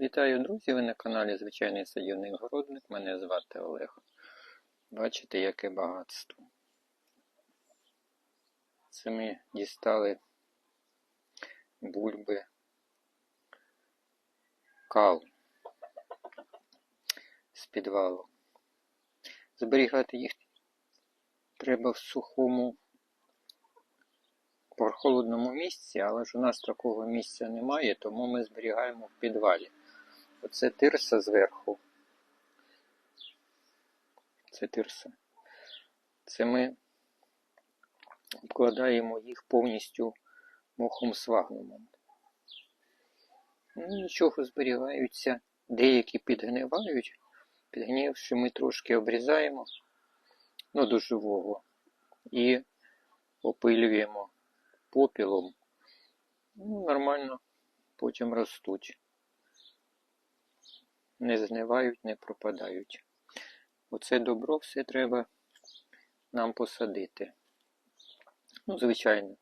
Вітаю, друзі! Ви на каналі Звичайний садівний городник. Мене звати Олег. Бачите, яке багатство. Це ми дістали бульби кал з підвалу. Зберігати їх треба в сухому прохолодному місці, але ж у нас такого місця немає, тому ми зберігаємо в підвалі. Оце тирса зверху. Це тирса. Це ми обкладаємо їх повністю мохом свагнумом. Ну, нічого зберігаються. Деякі підгнивають. Підгнивши, ми трошки обрізаємо ну, до живого і опилюємо попілом. Ну, нормально потім ростуть. Не знивають, не пропадають. Оце добро все треба нам посадити. Ну, звичайно,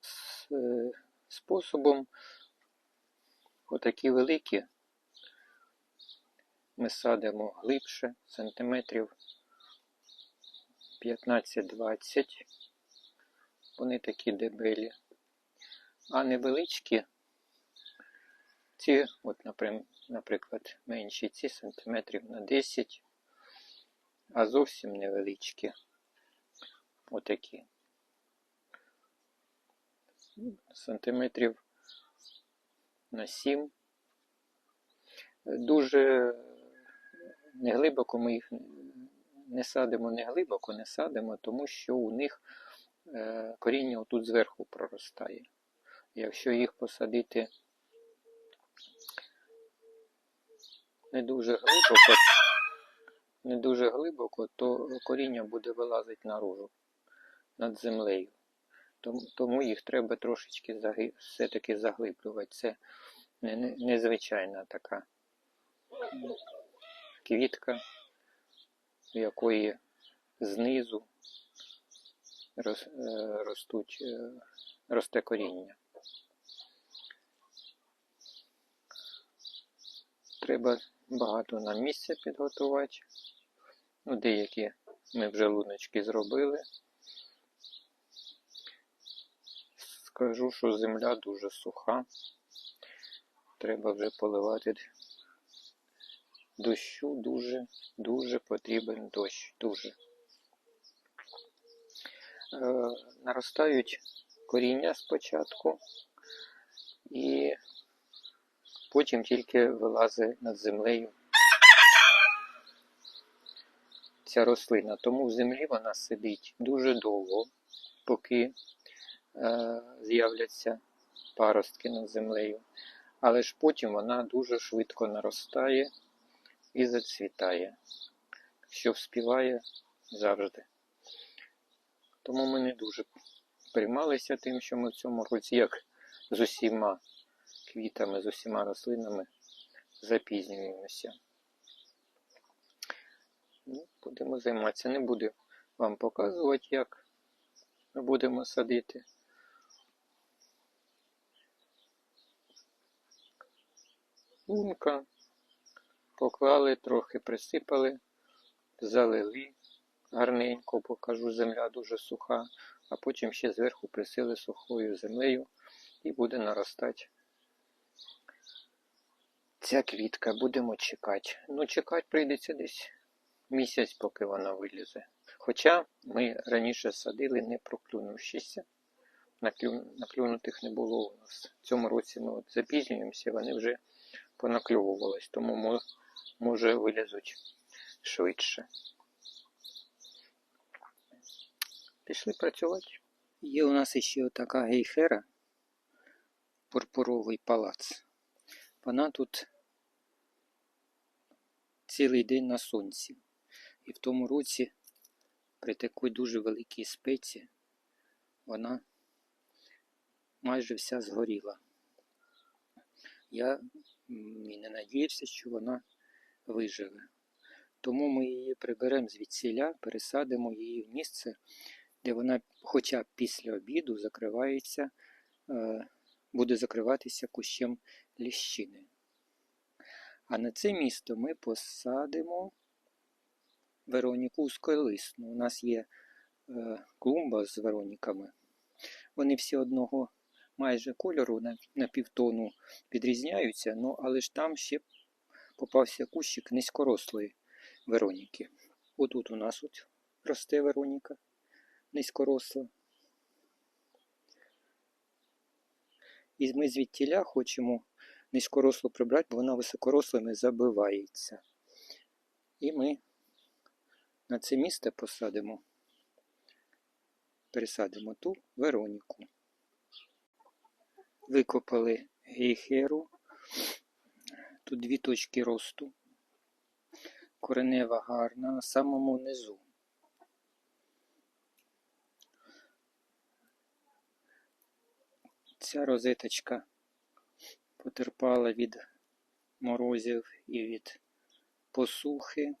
з е, способом отакі великі ми садимо глибше, сантиметрів 15-20. Вони такі дебелі. А невеличкі, ці, от, наприм- наприклад, менші ці сантиметрів на 10, а зовсім невеличкі. Отакі. Сантиметрів на 7. Дуже неглибоко ми їх не садимо, не глибоко не садимо, тому що у них е, коріння отут зверху проростає. Якщо їх посадити не дуже глибоко, не дуже глибоко, то коріння буде вилазити наружу над землею. Тому, їх треба трошечки все-таки заглиблювати. Це не- не- незвичайна така квітка, у якої знизу е, ростуть, е, росте коріння. Треба багато нам місця підготувати. Ну, деякі ми вже луночки зробили. Скажу, що земля дуже суха. Треба вже поливати дощу дуже, дуже потрібен дощ. Дуже. Е, наростають коріння спочатку і потім тільки вилазить над землею ця рослина. Тому в землі вона сидить дуже довго, поки е, з'являться паростки над землею. Але ж потім вона дуже швидко наростає і зацвітає, що вспіває завжди. Тому ми не дуже приймалися тим, що ми в цьому році, як з усіма квітами, з усіма рослинами, запізнюємося. Ну, будемо займатися. Не буду вам показувати, як ми будемо садити. Лунка. Поклали, трохи присипали, залили гарненько, покажу, земля дуже суха, а потім ще зверху присили сухою землею і буде наростати ця квітка. Будемо чекати. Ну, чекати прийдеться десь місяць, поки вона вилізе. Хоча ми раніше садили, не проклюнувшися. Наклю... Наклюнутих не було у нас. В цьому році ми от запізнюємося, вони вже понакльовувались, тому мо- може вилізуть швидше. Пішли працювати. Є у нас ще така гейхера, пурпуровий палац. Вона тут цілий день на сонці. І в тому році при такій дуже великій спеці вона майже вся згоріла. Я не надіявся, що вона виживе. Тому ми її приберемо звідсіля, пересадимо її в місце, де вона хоча б після обіду закривається, е, буде закриватися кущем ліщини. А на це місто ми посадимо Вероніку узколисну. У нас є е, клумба з Вероніками. Вони всі одного майже кольору на, на півтону відрізняються, ну але ж там ще попався кущик низькорослої Вероніки. Отут у нас от росте Вероніка низькоросла. І ми звідтіля хочемо низькорослу прибрати, бо вона високорослими забивається. І ми на це місце посадимо, пересадимо ту Вероніку. Викопали гейхеру. Тут дві точки росту. Коренева гарна на самому низу. Ця розеточка потерпала від морозів і від посухи.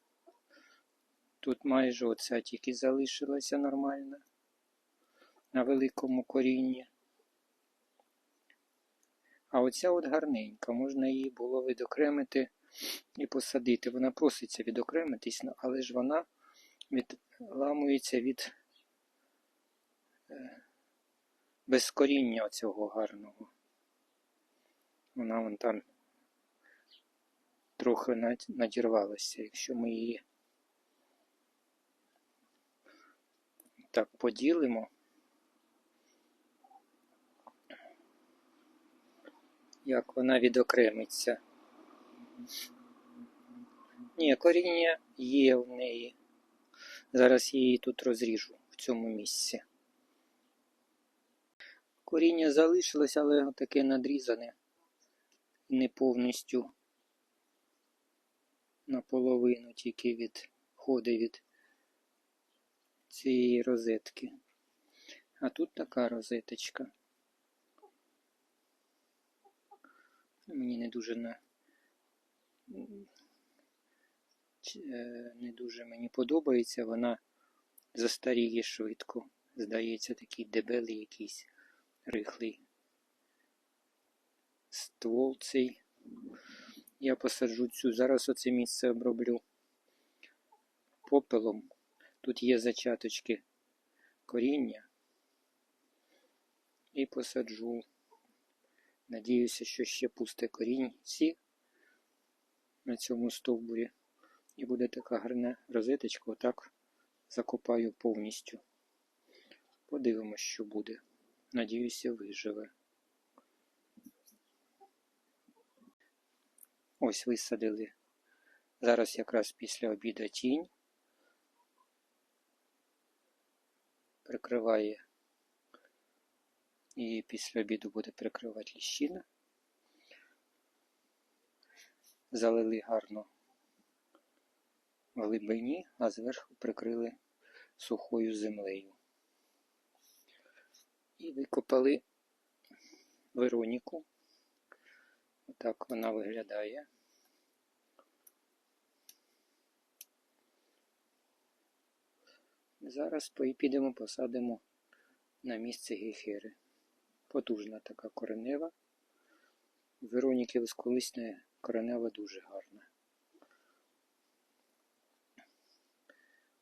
Тут майже оця тільки залишилася нормально на великому корінні. А оця от гарненька, можна її було відокремити і посадити. Вона проситься відокремитись, ну, але ж вона відламується від е, безкоріння цього гарного. Вона вон там трохи надірвалася. Якщо ми її так поділимо, як вона відокремиться. Ні, коріння є в неї. Зараз я її тут розріжу в цьому місці. Коріння залишилось, але таке надрізане. Не повністю наполовину тільки відходить від цієї розетки. А тут така розеточка. Мені не дуже на е, не дуже мені подобається, вона застаріє швидко. Здається, такий дебелий якийсь рихлий ствол цей. Я посаджу цю. Зараз оце місце оброблю попелом. Тут є зачаточки коріння. І посаджу. Надіюся, що ще пусте корінці на цьому стовбурі. І буде така гарна розеточка, отак закопаю повністю. Подивимось, що буде. Надіюся, виживе. Ось висадили. Зараз якраз після обіду тінь. Прикриває. І після обіду буде прикривати ліщина. Залили гарно в глибині, а зверху прикрили сухою землею. І викопали Вероніку. Отак вона виглядає. Зараз підемо посадимо на місце гейхери. Потужна така коренева. Вероніки висколисної коренева дуже гарна.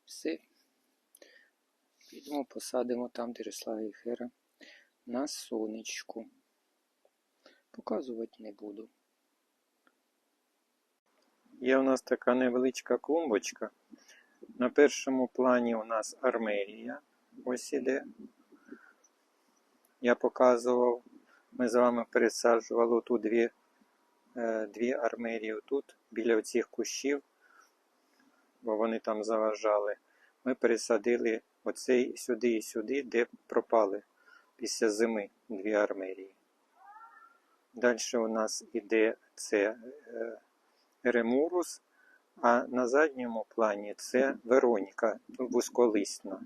Все. Підемо посадимо там, де росла гейхера, на сонечку. Показувати не буду. Є у нас така невеличка клумбочка. На першому плані у нас армерія. Ось іде. Я показував. Ми з вами пересаджували тут дві, е, дві армерії тут, біля цих кущів, бо вони там заважали. Ми пересадили оцей сюди і сюди, де пропали після зими дві армерії. Далі у нас іде це е, Ремурус, а на задньому плані це Вероніка вузьколисна.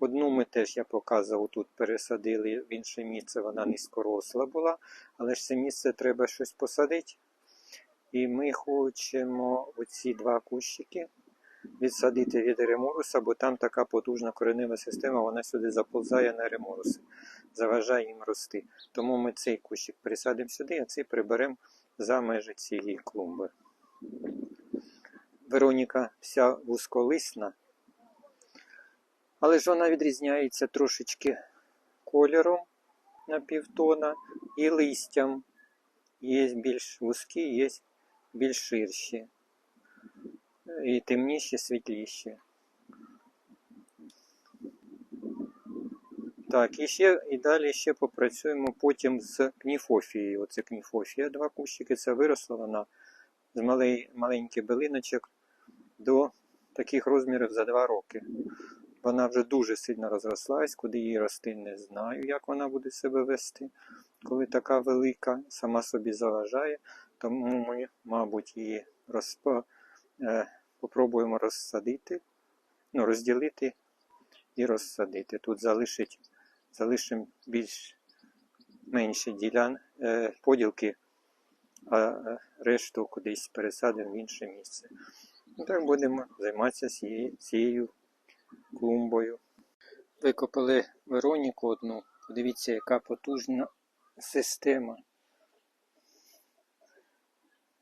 Одну ми теж я показував, тут пересадили в інше місце, вона низькоросла була, але ж це місце треба щось посадити. І ми хочемо оці два кущики відсадити від ремуруса, бо там така потужна коренева система, вона сюди заповзає на ремуруси, заважає їм рости. Тому ми цей кущик присадимо сюди, а цей приберемо за межі цієї клумби. Вероніка вся вузьколисна, але ж вона відрізняється трошечки кольором на півтона і листям. Є більш вузькі, є більш ширші. І темніші, світліші. Так, і ще і далі ще попрацюємо потім з кніфофією. Оце кніфофія, два кущики. Це виросла вона з малий, маленьких билиночок до таких розмірів за два роки. Вона вже дуже сильно розрослась, куди її рости, не знаю, як вона буде себе вести, коли така велика, сама собі заважає. Тому ми, мабуть, її розпо... е, попробуємо розсадити, ну, розділити і розсадити. Тут залишить, залишимо більш менші ділян, е, поділки, а решту кудись пересадимо в інше місце. І так будемо займатися цією клумбою. Викопали Вероніку одну. Подивіться, яка потужна система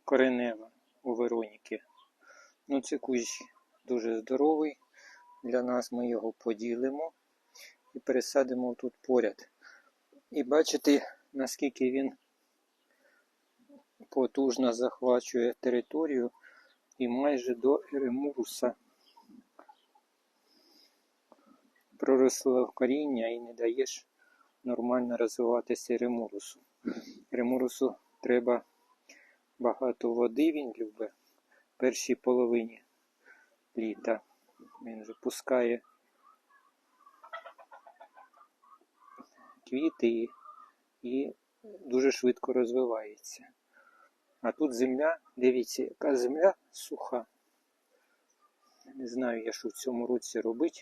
коренева у Вероніки. Ну, це кущ дуже здоровий. Для нас ми його поділимо і пересадимо тут поряд. І бачите, наскільки він потужно захвачує територію і майже до Еремуруса проросло коріння і не даєш нормально розвиватися Еремурусу. Еремурусу треба багато води, він любить в першій половині літа. Він випускає квіти і дуже швидко розвивається. А тут земля, дивіться, яка земля суха. Не знаю, я що в цьому році робити.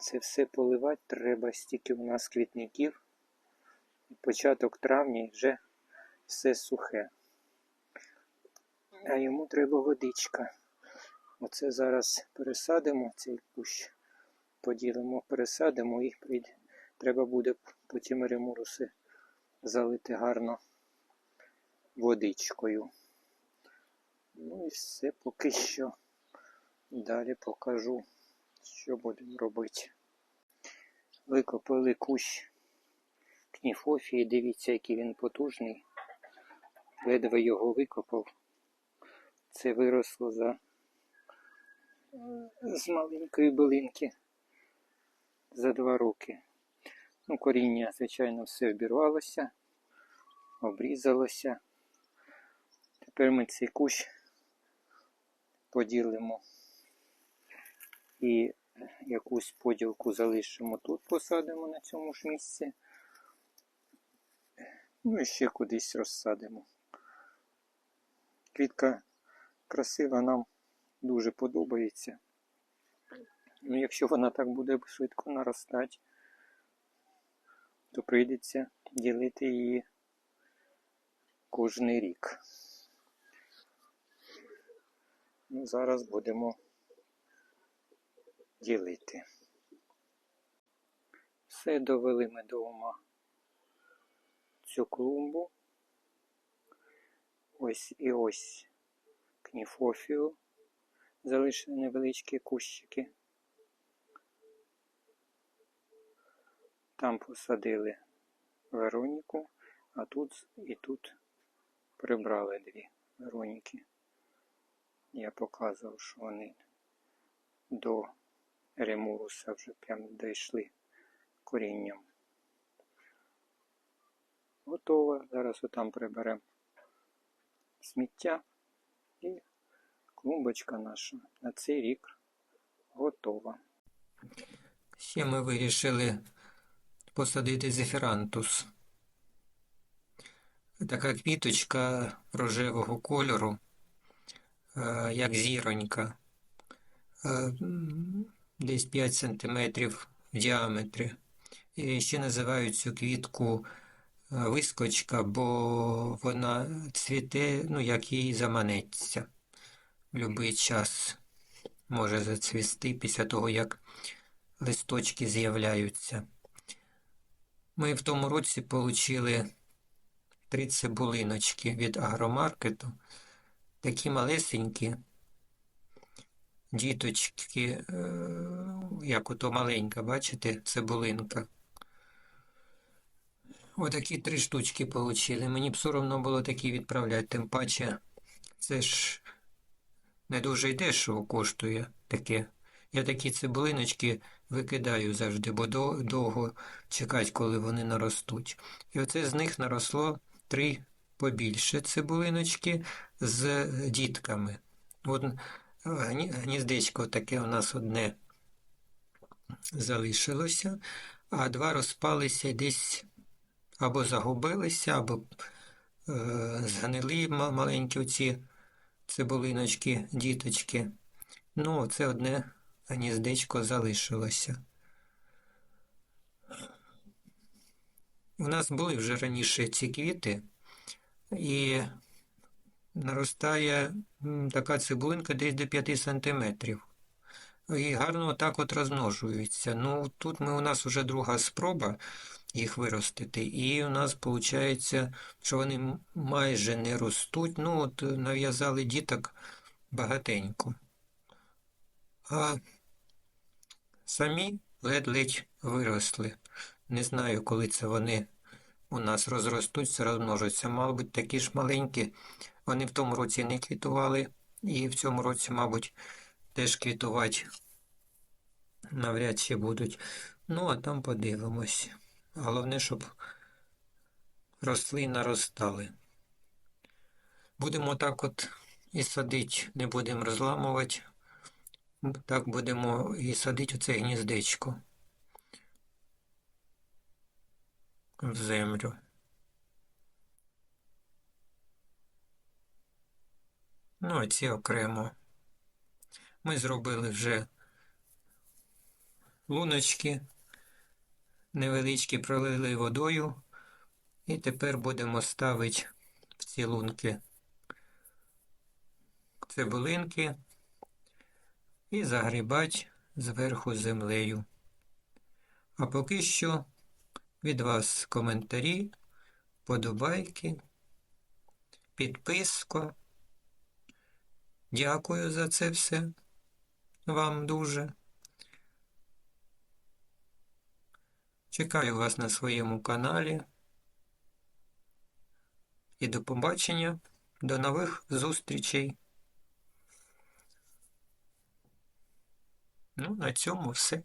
Це все поливати треба, стільки у нас квітників. Початок травня вже все сухе. А йому треба водичка. Оце зараз пересадимо цей кущ, поділимо, пересадимо і прийде. Треба буде потім ремуруси залити гарно водичкою. Ну і все поки що. Далі покажу, що будемо робити. Викопали кущ кніфофії, дивіться, який він потужний. Ледве його викопав. Це виросло за з маленької билинки за два роки. Ну, коріння, звичайно, все обірвалося, обрізалося. Тепер ми цей кущ поділимо і якусь поділку залишимо тут, посадимо на цьому ж місці. Ну і ще кудись розсадимо. Квітка красива нам дуже подобається. Ну, якщо вона так буде швидко наростати, то прийдеться ділити її кожен рік. Зараз будемо ділити. Все довели ми до ума цю клумбу. Ось і ось кніфофію. Залишили невеличкі кущики. Там посадили Вероніку, а тут і тут прибрали дві Вероніки. Я показував, що вони до Ремуруса вже прямо дійшли корінням. Готово. Зараз отам приберемо сміття і клумбочка наша на цей рік готова. Ще ми вирішили посадити зефірантус. Така квіточка рожевого кольору, як зіронька, Е, десь 5 см в діаметрі. І ще називають цю квітку е, вискочка, бо вона цвіте, ну, як їй заманеться. В будь-який час може зацвісти після того, як листочки з'являються. Ми в тому році отримали три цибулиночки від агромаркету. Такі малесенькі діточки, е, як ото маленька, бачите, цибулинка. Отакі три штучки получили. Мені б соромно було такі відправляти, тим паче це ж не дуже й дешево коштує таке. Я такі цибулиночки викидаю завжди, бо довго чекати, коли вони наростуть. І оце з них наросло три побільше цибулиночки з дітками. От е, гніздечко таке у нас одне залишилося, а два розпалися десь або загубилися, або е, згнили маленькі оці цибулиночки, діточки. Ну, це одне гніздечко залишилося. У нас були вже раніше ці квіти, і наростає така цибулинка десь до 5 сантиметрів. І гарно так от розмножуються. Ну, тут ми, у нас вже друга спроба їх виростити, і у нас виходить, що вони майже не ростуть. Ну, от е, нав'язали діток багатенько. А самі ледь-ледь виросли. Не знаю, коли це вони у нас розростуться, розмножаться. Мабуть, такі ж маленькі. Вони в тому році не квітували, і в цьому році, мабуть, теж квітувати навряд чи будуть. Ну, а там подивимось. Головне, щоб росли наростали. Будемо так от і садити, не будемо розламувати. Так будемо і садити оце гніздечко в землю. Ну, а ці окремо. Ми зробили вже луночки невеличкі, пролили водою. І тепер будемо ставити в ці лунки цибулинки і загрібати зверху землею. А поки що від вас коментарі, подобайки, підписка. Дякую за це все вам дуже. Чекаю вас на своєму каналі. І до побачення, до нових зустрічей. Ну, на цьому все.